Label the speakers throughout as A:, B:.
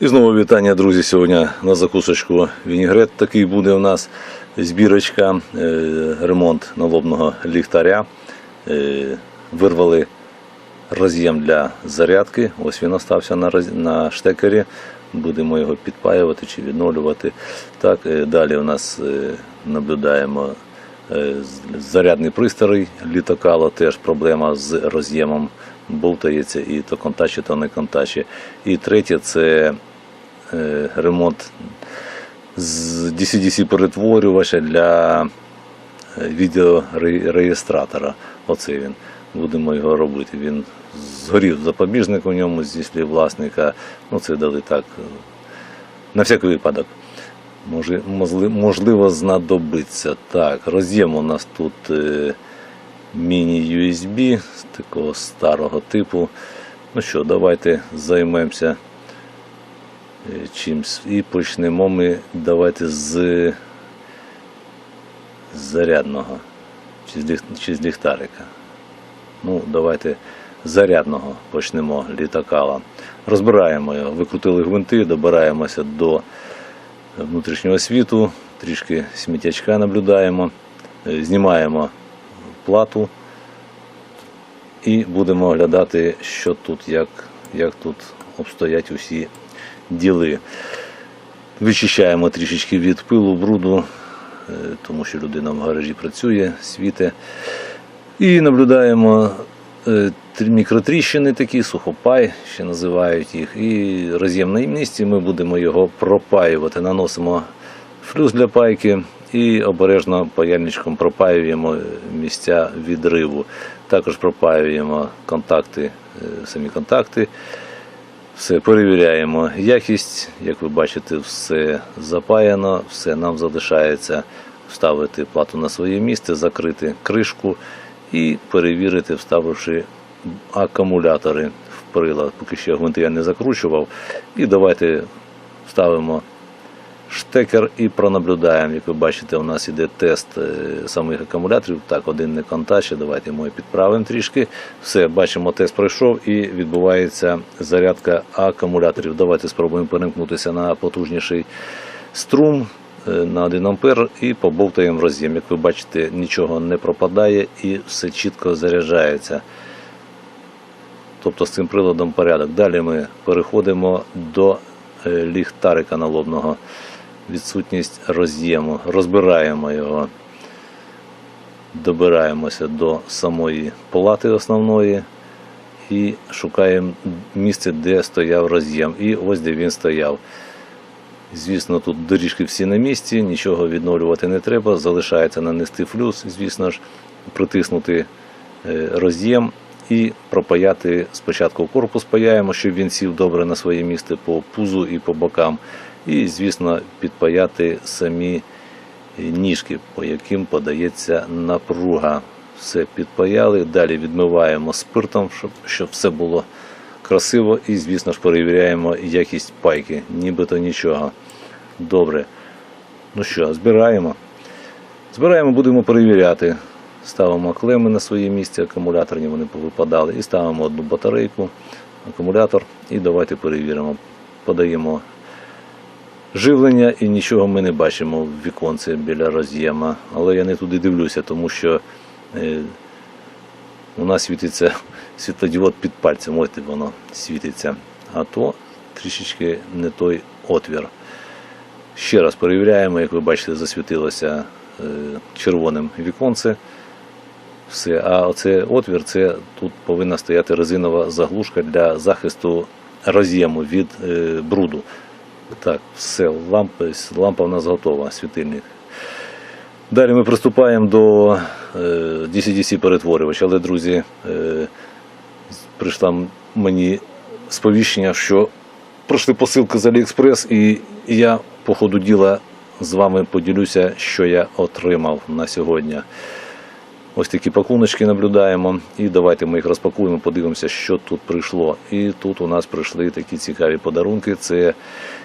A: І знову вітання, друзі. Сьогодні на закусочку Вінігрет такий буде у нас збірочка, е, ремонт налобного ліхтаря. Е, Вирвали роз'єм для зарядки. Ось він остався на, штекері. Будемо його підпаювати чи відновлювати. Так, е, далі у нас наблюдаємо зарядний пристрій літокало, теж проблема з роз'ємом болтається і то контачі, то не контачі. І третє це е, ремонт з DC-DC перетворювача для е, відеореєстратора. Оце він. Будемо його робити. Він згорів запобіжник у ньому зі слів власника. Ну, це дали так е, на всякий випадок. Можливо, знадобиться. Так, роз'єм у нас тут міні-USB такого старого типу. Ну що, давайте займемося е, чимсь. І почнемо ми давайте з зарядного чи з, ліх- чи з ліхтарика. Ну, давайте зарядного почнемо літакала. Розбираємо його, викрутили гвинти, добираємося до внутрішнього світу, трішки сміттячка наблюдаємо, е, знімаємо плату і будемо оглядати, що тут, як, як тут обстоять усі діли. Вичищаємо трішечки від пилу, бруду, е, тому що людина в гаражі працює, світе. І наблюдаємо е, мікротріщини такі, сухопай, ще називають їх. І роз'єм на місці ми будемо його пропаювати. Наносимо флюс для пайки і обережно паяльничком пропаюємо місця відриву. Також пропаюємо контакти, е, самі контакти. Все перевіряємо якість. Як ви бачите, все запаяно, все нам залишається вставити плату на своє місце, закрити кришку і перевірити, вставивши акумулятори в прилад. Поки ще гвинти я не закручував. І давайте вставимо штекер і пронаблюдаємо. Як ви бачите, у нас іде тест е, самих акумуляторів. Так, один не контаче. Давайте ми підправимо трішки. Все, бачимо, тест пройшов і відбувається зарядка акумуляторів. Давайте спробуємо перемкнутися на потужніший струм е, на 1 ампер і побовтаємо роз'єм. Як ви бачите, нічого не пропадає і все чітко заряджається. Тобто з цим приладом порядок. Далі ми переходимо до е, ліхтарика налобного. Відсутність роз'єму. Розбираємо його, добираємося до самої палати основної і шукаємо місце, де стояв роз'єм. І ось де він стояв. Звісно, тут доріжки всі на місці, нічого відновлювати не треба. Залишається нанести флюс, звісно ж, притиснути е, роз'єм і пропаяти спочатку корпус паяємо, щоб він сів добре на своє місце по пузу і по бокам. І, звісно, підпаяти самі ніжки, по яким подається напруга. Все підпаяли, далі відмиваємо спиртом, щоб, щоб все було красиво. І, звісно ж, перевіряємо якість пайки, нібито нічого. Добре. Ну що, збираємо. Збираємо, будемо перевіряти. Ставимо клеми на своє місце, акумуляторні вони повипадали. І ставимо одну батарейку, акумулятор. І давайте перевіримо. Подаємо живлення і нічого ми не бачимо в віконці біля роз'єма. Але я не туди дивлюся, тому що е, у нас світиться світлодіод під пальцем, ось воно світиться. А то трішечки не той отвір. Ще раз перевіряємо, як ви бачите, засвітилося е, червоним віконце. Все. А оце отвір, це тут повинна стояти резинова заглушка для захисту роз'єму від е, бруду. Так, все, лампа, лампа у нас готова, світильник. Далі ми приступаємо до е, DC-DC перетворювач. Але, друзі, е, прийшла мені сповіщення, що пройшли посилки з Аліекспрес, і я по ходу діла з вами поділюся, що я отримав на сьогодні. Ось такі пакуночки наблюдаємо. І давайте ми їх розпакуємо, подивимося, що тут прийшло. І тут у нас прийшли такі цікаві подарунки. Це,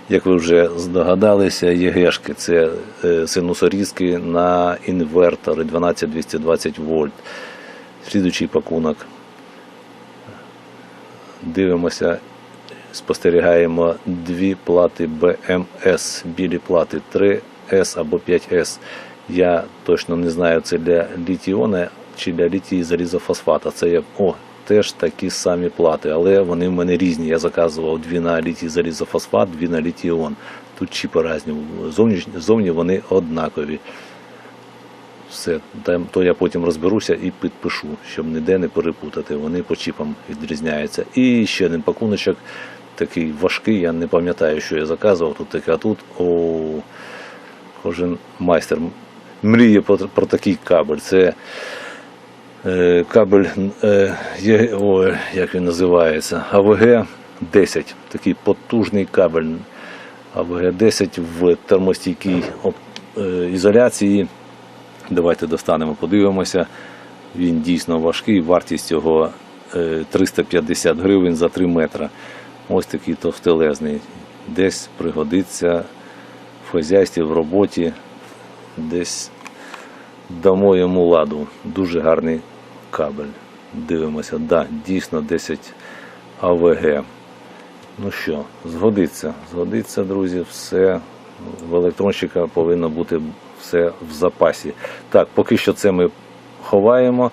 A: як ви вже здогадалися, ЄГЕшки. Це е, синусорізки на інвертори 12-220 вольт. Слідуючий пакунок. Дивимося, спостерігаємо дві плати BMS, білі плати 3S або 5S. Я точно не знаю, це для літіона чи для літії залізофосфата. Це є о, теж такі самі плати, але вони в мене різні. Я заказував дві на літій залізофосфат, дві на літіон. Тут чіпи різні. Зовні, зовні вони однакові. Все, то я потім розберуся і підпишу, щоб ніде не перепутати. Вони по чіпам відрізняються. І ще один пакуночок, такий важкий, я не пам'ятаю, що я заказував. Тут таке, а тут о, кожен майстер мріє про, про такий кабель. Це е, кабель, е, о, як він називається, АВГ 10. Такий потужний кабель. АВГ 10 в термостійкій е, ізоляції. Давайте достанемо, подивимося. Він дійсно важкий, вартість його е, 350 гривень за 3 метри. Ось такий товстелезний. Десь пригодиться в хазяйстві, в роботі, десь дамо йому ладу. Дуже гарний кабель. Дивимося, да, дійсно 10 АВГ. Ну що, згодиться, згодиться, друзі, все в електронщика повинно бути все в запасі. Так, поки що це ми ховаємо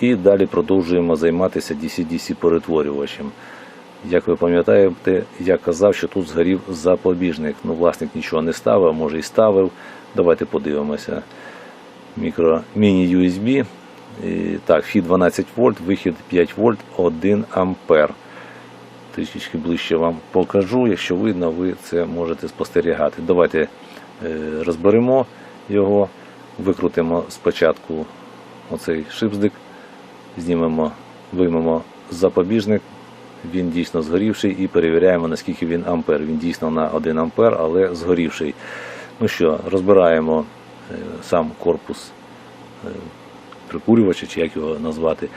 A: і далі продовжуємо займатися DC-DC перетворювачем. Як ви пам'ятаєте, я казав, що тут згорів запобіжник. Ну, власник нічого не ставив, може і ставив. Давайте подивимося. Мікро міні-USB. Так, вхід 12 вольт, вихід 5 вольт, 1 ампер. Трішечки ближче вам покажу. Якщо видно, ви це можете спостерігати. Давайте е, розберемо його, викрутимо спочатку оцей шипздик, знімемо, виймемо запобіжник. Він дійсно згорівший і перевіряємо, наскільки він ампер. Він дійсно на 1 ампер, але згорівший. Ну що, розбираємо е, сам корпус е, прикурювача, чи як його назвати.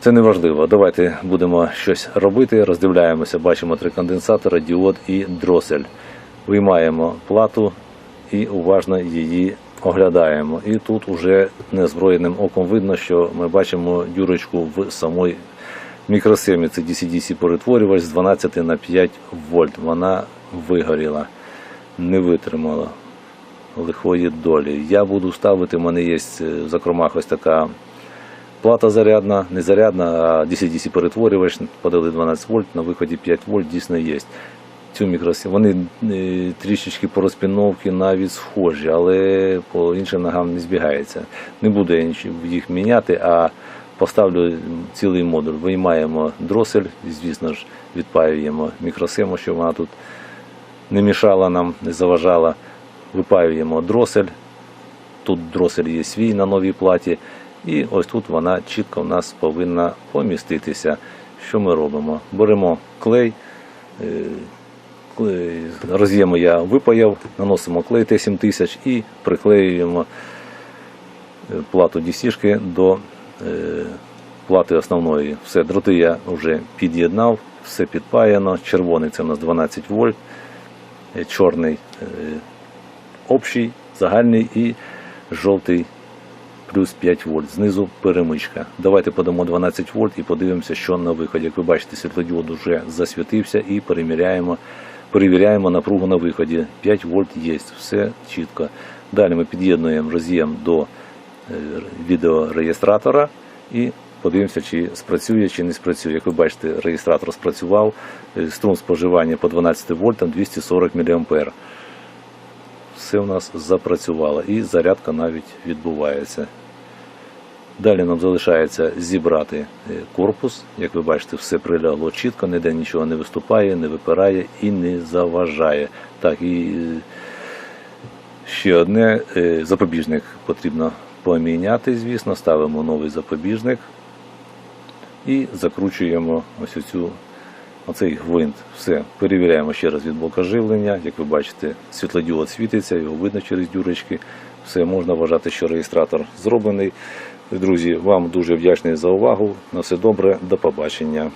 A: Це не важливо. Давайте будемо щось робити. Роздивляємося, бачимо три конденсатори, діод і дросель. Виймаємо плату і уважно її оглядаємо. І тут уже незброєним оком видно, що ми бачимо дюрочку в самій мікросхемі. Це DC-DC перетворювач з 12 на 5 вольт. Вона вигоріла, не витримала лихої долі. Я буду ставити, в мене є е, в закромах ось така Плата зарядна, не зарядна, а DC-DC перетворювач, подали 12 вольт, на виході 5 вольт дійсно є. Цю мікросхему. Вони е, трішечки по розпіновці навіть схожі, але по іншим ногам не збігається. Не буду я їх міняти, а поставлю цілий модуль. Виймаємо дросель, звісно ж, відпаюємо мікросхему, щоб вона тут не мішала нам, не заважала. Випаюємо дросель. Тут дросель є свій на новій платі. І ось тут вона чітко в нас повинна поміститися. Що ми робимо? Беремо клей, е, клей роз'єму я випаяв, наносимо клей Т7000 і приклеюємо е, плату DC до е, плати основної. Все, дроти я вже під'єднав, все підпаяно. Червоний це у нас 12 вольт, чорний е, общий, загальний і жовтий плюс 5 вольт. Знизу перемичка. Давайте подамо 12 вольт і подивимося, що на виході. Як ви бачите, світлодіод вже засвітився і переміряємо, перевіряємо напругу на виході. 5 вольт є, все чітко. Далі ми під'єднуємо роз'єм до е, відеореєстратора і подивимося, чи спрацює, чи не спрацює. Як ви бачите, реєстратор спрацював, Е, струм споживання по 12 вольтам 240 мА все у нас запрацювало і зарядка навіть відбувається. Далі нам залишається зібрати е, корпус. Як ви бачите, все прилягло чітко, ніде нічого не виступає, не випирає і не заважає. Так, і е, ще одне запобіжник потрібно поміняти, звісно, ставимо новий запобіжник і закручуємо ось оцю Оцей гвинт. Все, перевіряємо ще раз від блока живлення. Як ви бачите, світлодіод світиться, його видно через дюрочки. Все, можна вважати, що реєстратор зроблений. Друзі, вам дуже вдячний за увагу. На все добре, до побачення.